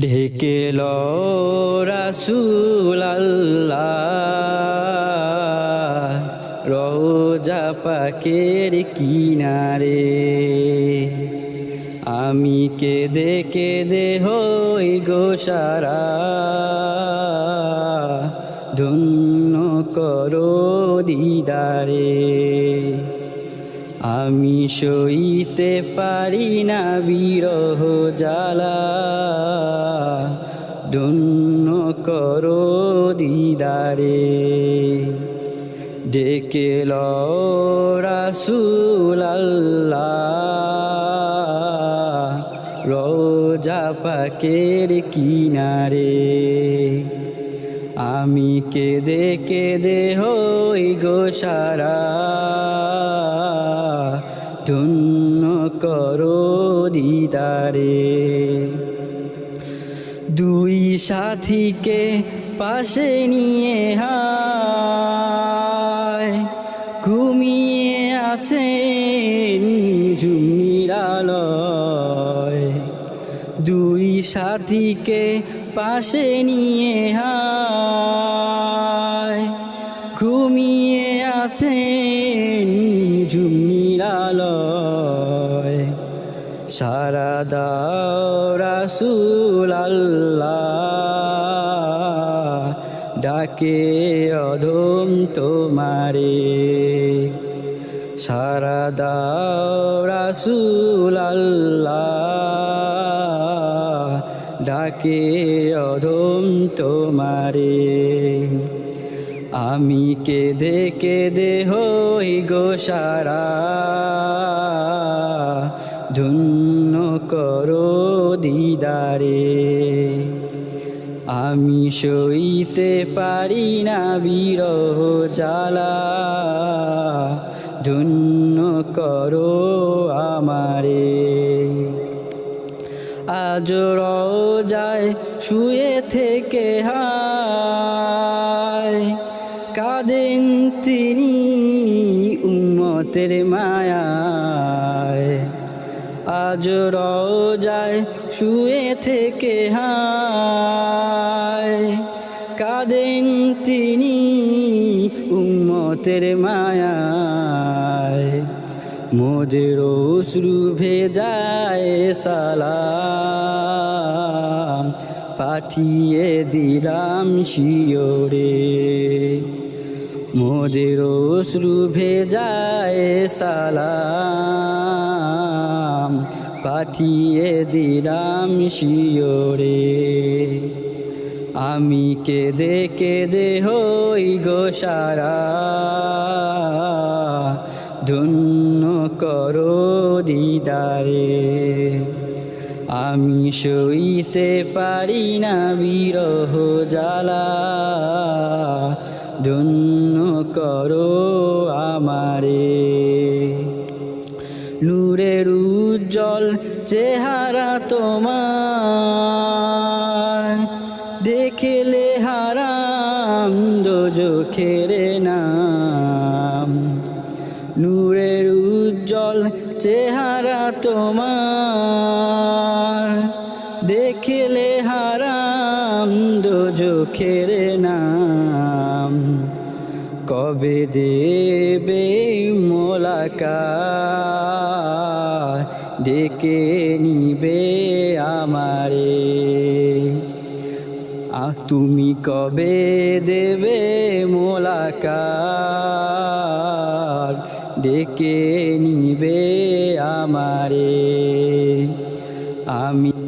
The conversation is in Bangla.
ঢেকে রাসুল আল্লাহ রোজা পাকের কিনারে। আমি কেঁদে কেঁদে হই গো সারা। ধন্য করো দিদারে। আমি সইতে পারি না বিরহ জ্বালা। ধন্য করো দিদারে। ডেকে রাসুল আল্লাহ। রোজা পাকের কিনারে। আমি কেঁদে কেঁদে হই গো সারা। ধন্য করো দিদারে। দুই সাথীকে পাশে নিয়ে হায় ঘুমিয়ে আছেন দুই সাথীকে পাশে নিয়ে হায় ঘুমিয়ে আছেন সারা দাও রাসুল আল্লাহ। ডাকে অধম তোমারে। সারা দাও রাসুল আল্লাহ। ডাকে অধম তোমারে। আমি কেঁদে কেঁদে হই গো সারা। ধন্য করো দিদারে। আমি সইতে পারি না বিরহ জ্বালা। ধন্য করো আমারে। আজ যায় শুয়ে থেকে হায়। কাঁদেন তিনি উম্মতের মায়ায়। আজ যায় শুয়ে থেকে হায়। কাঁদেন তিনি উম্মতের মায়ায়। মোদের অশ্রু ভেজায় সালাম। পাঠিয়ে দিলাম শিওরে। মোদের অশ্রু ভেজায় সালাম। পাঠিয়ে দিলাম শিওরে। আমি কেঁদে কেঁদে হই গো সারা। ধন্য করো দিদারে। আমি সইতে পারি না বিরহ জ্বালা। ধন্য করো আমারে। চেহারা তোমার, দেখলে হারাম দোজখের নাম। নূরের উজ্জ্বল চেহারা তোমার, দেখলে হারাম দোজখের নাম। কবে দেবে মোলাকা ডেকে নিবে আমারে। আহ, তুমি কবে দেবে মোলাকার? ডেকে নিবে আমারে। আমি